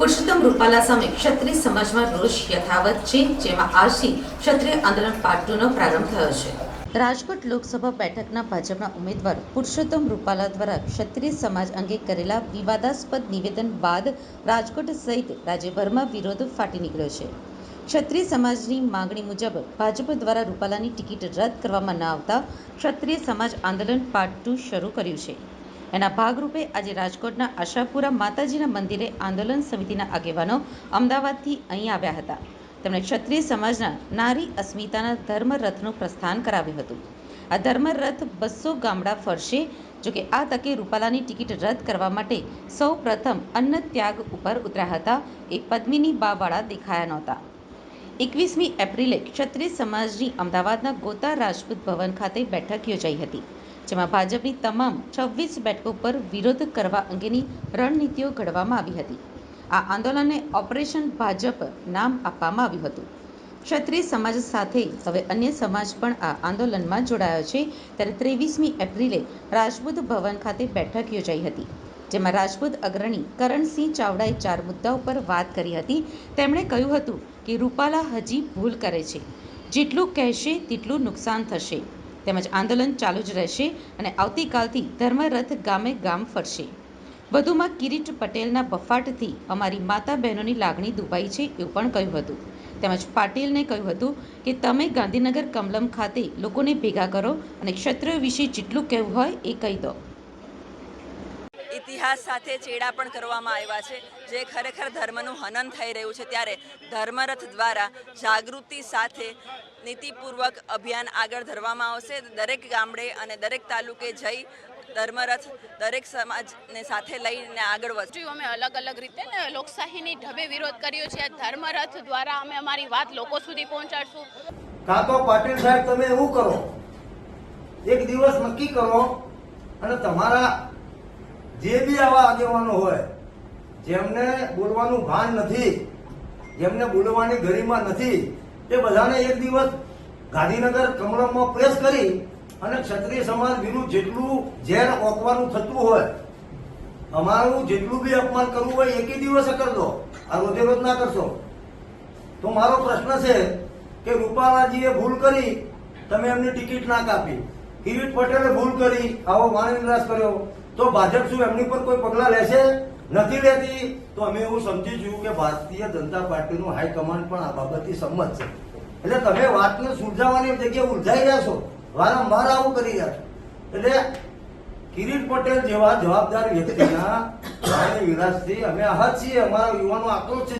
રૂપાલા સામે ક્ષત્રિય સમાજમાં રોષ યથાવત છે, જેમાં આજથી ક્ષત્રિય આંદોલન પાર્ટ પ્રારંભ થયો છે. રાજકોટ લોકસભા બેઠકના ભાજપના ઉમેદવાર પુરુષોત્તમ રૂપાલા દ્વારા ક્ષત્રિય સમાજ અંગે કરેલા વિવાદાસ્પદ નિવેદન બાદ રાજકોટ સહિત રાજ્યભરમાં વિરોધ ફાટી નીકળ્યો છે. ક્ષત્રિય સમાજની માંગણી મુજબ ભાજપ દ્વારા રૂપાલાની ટિકિટ રદ કરવામાં ન આવતા ક્ષત્રિય સમાજ આંદોલન પાર્ટ ટુ શરૂ કર્યું છે. એના ભાગરૂપે આજે રાજકોટના આશાપુરા માતાજીના મંદિરે આંદોલન સમિતિના આગેવાનો અમદાવાદથી અહીં આવ્યા હતા. તેમણે ક્ષત્રિય સમાજના નારી અસ્મિતાના ધર્મરથનું પ્રસ્થાન કરાવ્યું હતું. આ ધર્મરથ બસો ગામડા ફરશે, જોકે આ તકે રૂપાલાની ટિકિટ રદ કરવા માટે સૌ પ્રથમ અન્ન ત્યાગ ઉપર ઉતર્યા હતા. એ પદ્મિની બાવાળા દેખાયા નહોતા. એકવીસમી એપ્રિલે ક્ષત્રિય સમાજની અમદાવાદના ગોતા રાજપૂત ભવન ખાતે બેઠક યોજાઈ હતી. જેમાં ભાજપની તમામ છવ્વીસ બેઠકો પર વિરોધ કરવા અંગેની રણનીતિઓ ઘડવામાં આવી હતી. આ આંદોલનને ઓપરેશન ભાજપ નામ આપવામાં આવ્યું હતું. ક્ષત્રિય સમાજ સાથે હવે અન્ય સમાજ પણ આ આંદોલનમાં જોડાયો છે. ત્યારે ત્રેવીસમી એપ્રિલે રાજપૂત ભવન ખાતે બેઠક યોજાઈ હતી, જેમાં રાજપૂત અગ્રણી કરણસિંહ ચાવડાએ ચાર મુદ્દાઓ પર વાત કરી હતી. તેમણે કહ્યું હતું કે રૂપાલા હજી ભૂલ કરે છે. જેટલું કહેશે, તેટલું નુકસાન થશે. તેમજ આંદોલન ચાલુ જ રહેશે અને આવતીકાલથી ધર્મરથ ગામે ગામ ફરશે. વધુમાં કિરીટ પટેલના બફાટથી અમારી માતા બહેનોની લાગણી દુભાઈ છે એવું પણ કહ્યું હતું. તેમજ પાટીલને કહ્યું હતું કે, તમે ગાંધીનગર કમલમ ખાતે લોકોને ભેગા કરો અને ક્ષત્રિય વિશે જેટલું કહેવું હોય એ કહી દો. ઇતિહાસ સાથે ચેડા પણ કરવામાં આવ્યા છે. જે ખરેખર ધર્મનું હનન થઈ રહ્યું છે ત્યારે ધર્મરથ દ્વારા જાગૃતિ સાથે નીતિપૂર્વક અભિયાન આગળ ધરવામાં આવશે. દરેક ગામડે અને દરેક તાલુકે જઈ ધર્મરથ દરેક સમાજને સાથે લઈને આગળ વધ્યું અમે અલગ અલગ રીતે ને લોકશાહીની ઢબે વિરોધ કર્યો છે. ધર્મરથ દ્વારા અમે અમારી વાત લોકો સુધી પહોંચાડશું. કાં તો પાટીલ સાહેબ તમે એવું કરો. એક દિવસ નક્કી કરો અને તમારા જે બી આવા આગેવાનો હોય, જેમને બોલવાનું ભાન નથી, જેમને બોલવાની ગરિમા નથી, એ બધાને એક દિવસ ગાંધીનગર કમળમમાં પ્રેસ કરી અને ક્ષત્રિય સમાજ વિરુદ્ધ જેટલું ઝેર ઓકવાનું થતું હોય, અમારું જેટલું બી અપમાન કરવું હોય, એકે દિવસે કરજો આ રોજે રોજ ના કરશો. તો મારો પ્રશ્ન છે કે રૂપાલાજીએ ભૂલ કરી, તમે એમની ટિકિટ ના કાપી. કિરીટ પટેલે ભૂલ કરી, આવો વાણીવિલાસ કર્યો. તો ભાજપ શું એમની પર કોઈ પગલા લેશે? નથી લેતી? તો અમે એવું સમજીશું કે ભારતીય જનતા પાર્ટીનું હાઈકમાન્ડ પણ આ બાબતથી સંમત છે. એટલે તમે વાતને સુલઝાવવાની જગ્યાએ ઉલઝાઈ રહ્યા છો. વારંવાર આવું કરી રહ્યા છો. એટલે કિરીટ પટેલ જેવા જવાબદાર વ્યક્તિના વિરાશથી અમે આહત છીએ. અમારા યુવાનો આક્રોશ છે.